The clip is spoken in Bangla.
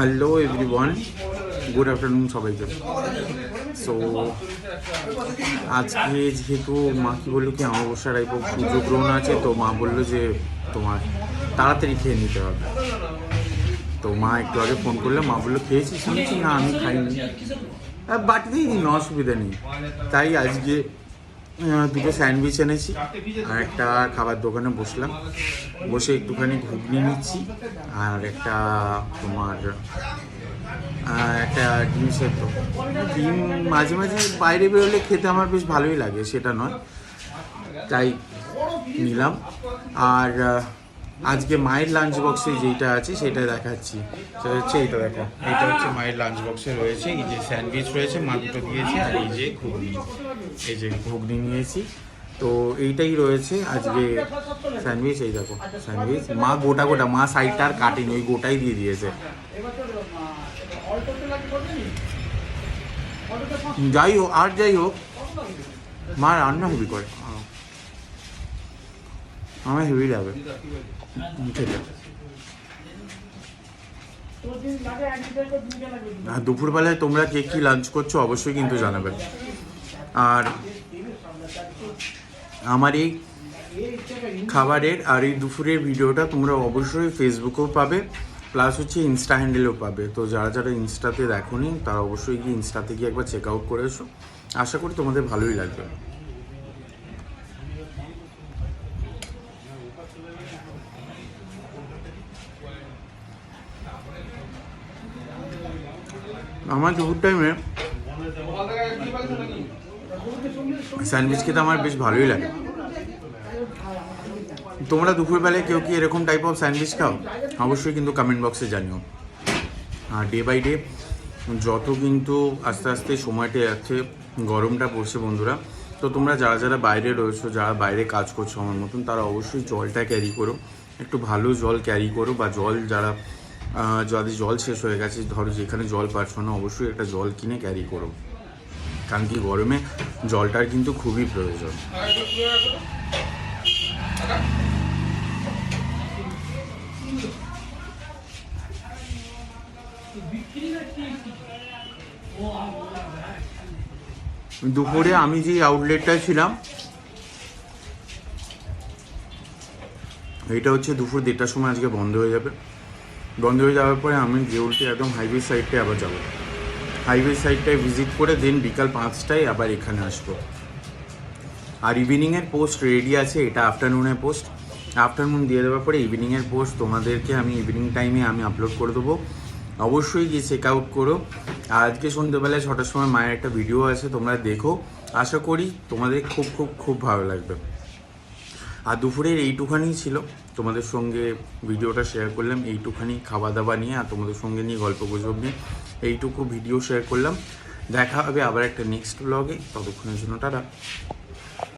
হ্যালো এভরিওয়ান গুড আফটারনুন সবাইকে। সো আজকে যেহেতু মা কি বলল কি, অমাবস্যার এই সূর্যগ্রহণ আছে, তো মা বলল যে তোমার তাড়াতাড়ি খেয়ে নিতে হবে। তো মা একটু আগে ফোন করলে, মা বলল খেয়েছি শুনছি না, আমি খাইনি। বাটিতেই দিন অসুবিধা নেই। তাই আজকে দুটো স্যান্ডউইচ এনেছি আর একটা খাবার দোকানে বসলাম। বসে একটুখানি ঘুগনি নিচ্ছি আর একটা তোমার একটা ডিম সেদ্ধ। ডিম মাঝে মাঝে বাইরে বেরোলে খেতে আমার বেশ ভালোই লাগে, সেটা নয়। তাই নিলাম। আর আজকে মায়ের লাঞ্চ বক্সে যেটা আছে সেটা দেখাচ্ছি। সেটা হচ্ছে এইটা দেখা। এটা হচ্ছে মায়ের লাঞ্চ বক্সে রয়েছে। এই যে স্যান্ডউইচ রয়েছে, মা দুটো দিয়েছে, আর এই যে ঘুগনি। এই যে ঘুগনি নিয়েছি। তো এইটাই রয়েছে আজকে স্যান্ডউইচ এই দেখো স্যান্ডউইচ মা গোটা গোটা, মা সাইডটা আর কাটেনি, ওই গোটাই দিয়ে দিয়েছে। যাই হোক, আর যাই হোক, মা রান্না হেভি করে। আমার হেভি লাগে। খেতে দুপুরবেলায় তোমরা কে কি লাঞ্চ করছ অবশ্যই কিন্তু জানাবে। আর আমার এই খাবারের আর এই দুপুরের ভিডিওটা তোমরা অবশ্যই ফেসবুকেও পাবে প্লাস হচ্ছে ইনস্টা হ্যান্ডেলেও পাবে। তো যারা যারা ইনস্টাতে দেখো নি তারা অবশ্যই গিয়ে ইনস্টাতে গিয়ে একবার চেক আউট করে এসো। আশা করি তোমাদের ভালোই লাগবে। আমার দুপুর টাইমে স্যান্ডউইচ খেতে আমার বেশ ভালোই লাগে। তোমরা দুপুরবেলায় কেউ কি এরকম টাইপ অফ স্যান্ডউইচ খাও? অবশ্যই কিন্তু কমেন্ট বক্সে জানিও। আর ডে বাই ডে যত কিন্তু আস্তে আস্তে সময়টা যাচ্ছে, গরমটা পড়ছে বন্ধুরা, তো তোমরা যারা যারা বাইরে রয়েছো, যারা বাইরে কাজ করছ আমার মতন, তারা অবশ্যই জলটা ক্যারি করো। একটু ভালো জল ক্যারি করো বা জল যারা যাদের জল শেষ হয়ে গেছে, ধরো যেখানে জল পাচ্ছ না অবশ্যই একটা জল কিনে ক্যারি করো। কারণ কি, গরমে জলটার কিন্তু খুবই প্রয়োজন। দুপুরে আমি যে আউটলেটটায় ছিলাম, এটা হচ্ছে দুপুর দেড়টার সময় আজকে বন্ধ হয়ে যাবে। বন্ধ হয়ে যাওয়ার পরে আমি গেউলটি একদম হাইওয়ে সাইডটায় আবার যাব। হাইওয়ে সাইডটায় ভিজিট করে দেন বিকাল পাঁচটায় আবার এখানে আসব। আর ইভিনিংয়ের পোস্ট রেডি আছে, এটা আফটারনুনের পোস্ট আফটারনুন দিয়ে দেওয়ার পরে ইভিনিংয়ের পোস্ট তোমাদেরকে আমি ইভিনিং টাইমে আমি আপলোড করে দেবো। অবশ্যই গিয়ে চেক আউট করো। আর আজকে সন্ধ্যেবেলায় ছটার সময় মায়ের একটা ভিডিও আছে, তোমরা দেখো। আশা করি তোমাদের খুব খুব খুব ভালো লাগবে। আর দুপুরের এইটুখানি ছিল। তোমাদের সঙ্গে ভিডিওটা শেয়ার করলাম, এইটুখানি খাওয়া দাওয়া নিয়ে আর তোমাদের সঙ্গে নিয়ে গল্প গুজব নিয়ে এইটুকু ভিডিও শেয়ার করলাম। দেখা হবে আবার একটা নেক্সট ব্লগে ততক্ষণের জন্য টাটা।